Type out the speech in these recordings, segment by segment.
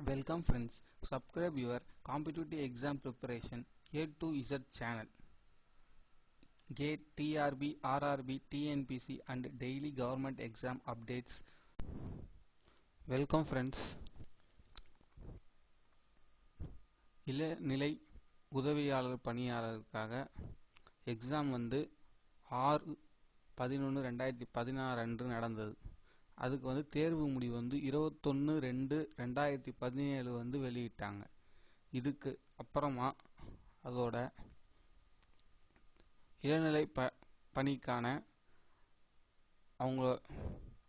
Welcome friends, subscribe your competitive exam preparation A to Z channel. GATE, TRB, RRB, TNPC and daily government exam updates. Welcome friends. இளநிலை உதவியாளர் பணியாளருக்காக exam வந்து ஆறு பதினொன்று ரெண்டாயிரத்தி பதினாறு அன்று நடந்தது அதுக்கு வந்து தேர்வு முடிவு வந்து இருபத்தொன்று ரெண்டு ரெண்டாயிரத்தி பதினேழு வந்து வெளியிட்டாங்க. இதுக்கு அப்புறமா அதோட இளநிலை ப பணிக்கான அவங்க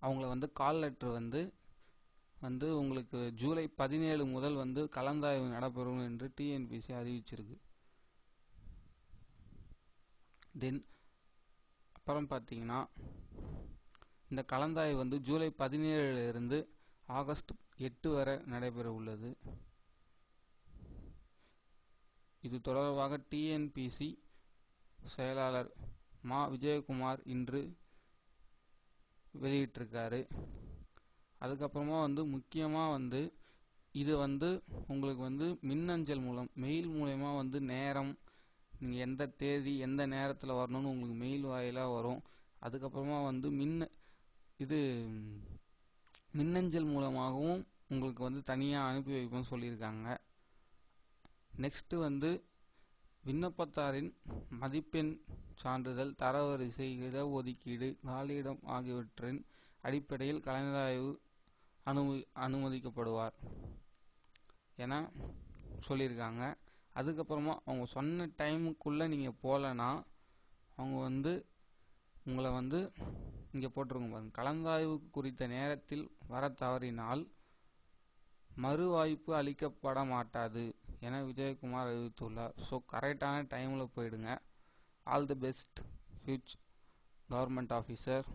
அவங்கள வந்து கால் லெட்டர் வந்து வந்து உங்களுக்கு ஜூலை பதினேழு முதல் வந்து கலந்தாய்வு நடைபெறும் என்று டிஎன்பிசி அறிவிச்சிருக்கு. தென் அப்புறம் பார்த்தீங்கன்னா இந்த கலந்தாய்வு வந்து ஜூலை பதினேழுலிருந்து ஆகஸ்ட் எட்டு வரை நடைபெற உள்ளது இது தொடர்பாக டிஎன்பிசி செயலாளர் மா விஜயகுமார் இன்று வெளியிட்டிருக்காரு. அதுக்கப்புறமா வந்து முக்கியமாக வந்து இது வந்து உங்களுக்கு வந்து மின்னஞ்சல் மூலம் மெயில் மூலயமா வந்து நேரம் நீங்கள் எந்த தேதி எந்த நேரத்தில் வரணும்னு உங்களுக்கு மெயில் வாயிலாக வரும். அதுக்கப்புறமா வந்து மின்ன இது மின்னஞ்சல் மூலமாகவும் உங்களுக்கு வந்து தனியாக அனுப்பி வைப்போம்னு சொல்லியிருக்காங்க. நெக்ஸ்ட்டு வந்து விண்ணப்பத்தாரின் மதிப்பெண் சான்றிதழ் தரவரிசை இடஒதுக்கீடு காலியிடம் ஆகியவற்றின் அடிப்படையில் கலந்தாய்வு அனுமதி அனுமதிக்கப்படுவார் என சொல்லியிருக்காங்க. அதுக்கப்புறமா அவங்க சொன்ன டைமுக்குள்ளே நீங்கள் போகலன்னா அவங்க வந்து உங்களை வந்து இங்கே போட்டிருக்கும் பாருங்க. கலந்தாய்வு குறித்த நேரத்தில் வர தவறினால் மறு வாய்ப்பு அளிக்கப்பட மாட்டாது என விஜயகுமார் அறிவித்துள்ளார். ஸோ கரெக்டான டைமில் போயிடுங்க. All the best future government officer